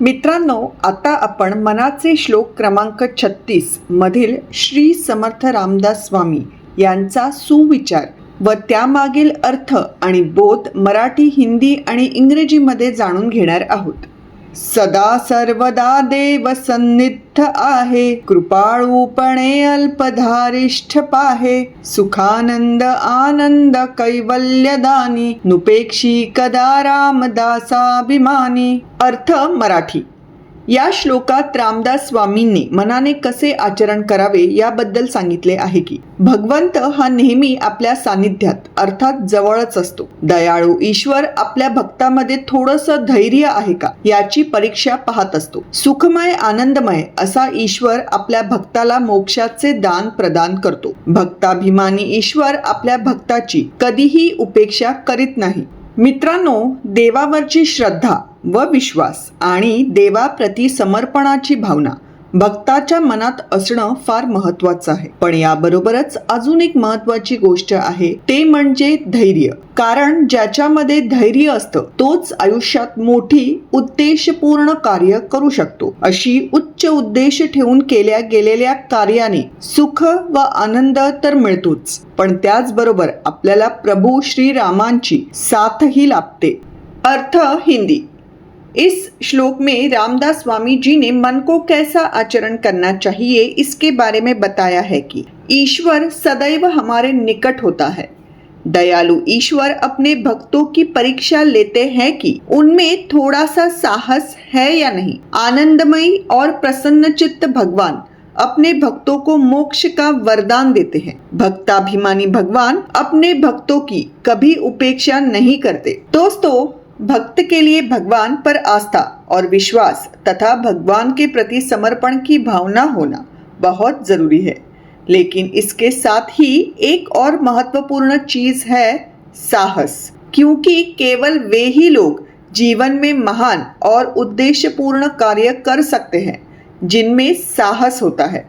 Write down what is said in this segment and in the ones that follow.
मित्रांनो आता आपण मनाचे श्लोक क्रमांक छत्तीस मधील श्री समर्थ रामदास स्वामी यांचा सुविचार व त्यामागील अर्थ आणि बोध मराठी हिंदी आणि इंग्रजीमध्ये जाणून घेणार आहोत. सदा सर्वदा देव सन्निध आहे. कृपाळूपणे अल्पधारिष्ठ पाहे. सुखानंद आनंद कैवल्यदानी. नुपेक्षी कदा रामदासाभिमानी. अर्थ मराठी. या श्लोकात रामदास स्वामींनी मनाने कसे आचरण करावे याबद्दल सांगितले आहे की भगवंत हा नेहमी आपल्या सानिध्यात अर्थात जवळच असतो. दयाळू ईश्वर आपल्या भक्तामध्ये थोडस धैर्य आहे का याची परीक्षा पाहत असतो. सुखमय आनंदमय असा ईश्वर आपल्या भक्ताला मोक्षाचे दान प्रदान करतो. भक्ताभिमानी ईश्वर आपल्या भक्ताची कधीही उपेक्षा करीत नाही. मित्रांनो देवावरची श्रद्धा व विश्वास आणि देवाप्रती समर्पणाची भावना भक्ताच्या मनात असणं फार महत्वाचं आहे. पण याबरोबरच अजून एक महत्वाची गोष्ट आहे ते म्हणजे धैर्य. कारण ज्याच्यामध्ये धैर्य असतं तोच आयुष्यात मोठी उद्देशपूर्ण कार्य करू शकतो. अशी उच्च उद्देश ठेवून केल्या गेलेल्या कार्याने सुख व आनंद तर मिळतोच. पण त्याचबरोबर आपल्याला प्रभू श्रीरामांची साथही लाभते. अर्थ हिंदी. इस श्लोक में रामदास स्वामी जी ने मन को कैसा आचरण करना चाहिए, इसके बारे में बताया है कि ईश्वर सदैव हमारे निकट होता है। दयालु ईश्वर अपने भक्तों की परीक्षा लेते हैं कि उनमें थोड़ा सा साहस है या नहीं। आनंदमयी और प्रसन्न चित्त भगवान अपने भक्तों को मोक्ष का वरदान देते हैं। भक्ताभिमानी भगवान अपने भक्तों की कभी उपेक्षा नहीं करते। दोस्तों भक्त के लिए भगवान पर आस्था और विश्वास तथा भगवान के प्रति समर्पण की भावना होना बहुत ज़रूरी है। लेकिन इसके साथ ही एक और महत्वपूर्ण चीज़ है साहस। क्योंकि केवल वे ही लोग जीवन में महान और उद्देश्यपूर्ण कार्य कर सकते हैं, जिनमें साहस होता है।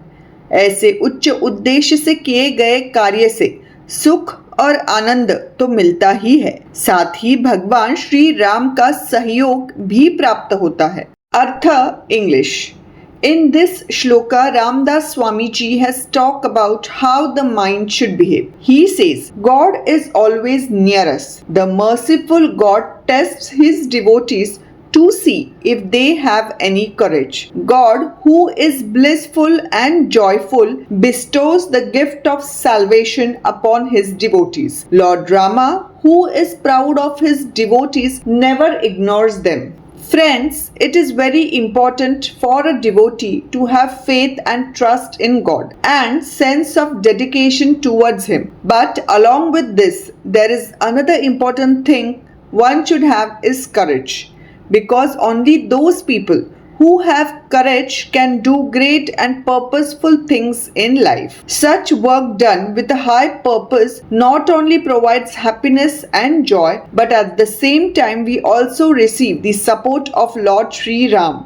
ऐसे उच्च उद्देश्य से किए गए कार्य से सुख और आनंद तो मिलता ही है। साथ ही भगवान श्री राम का सहयोग भी प्राप्त होता है। अर्थ English. In this shloka Ramdas Swami ji has talk about how the mind should behave he says God is always near the merciful God test his devotees to see if they have any courage. God, who is blissful and joyful, bestows the gift of salvation upon his devotees. Lord Rama, who is proud of his devotees, never ignores them. Friends, it is very important for a devotee to have faith and trust in God and sense of dedication towards Him. But along with this, there is another important thing one should have is courage. Because only those people who have courage can do great and purposeful things in life. Such work done with a high purpose not only provides happiness and joy, but at the same time, we also receive the support of Lord Sri Ram.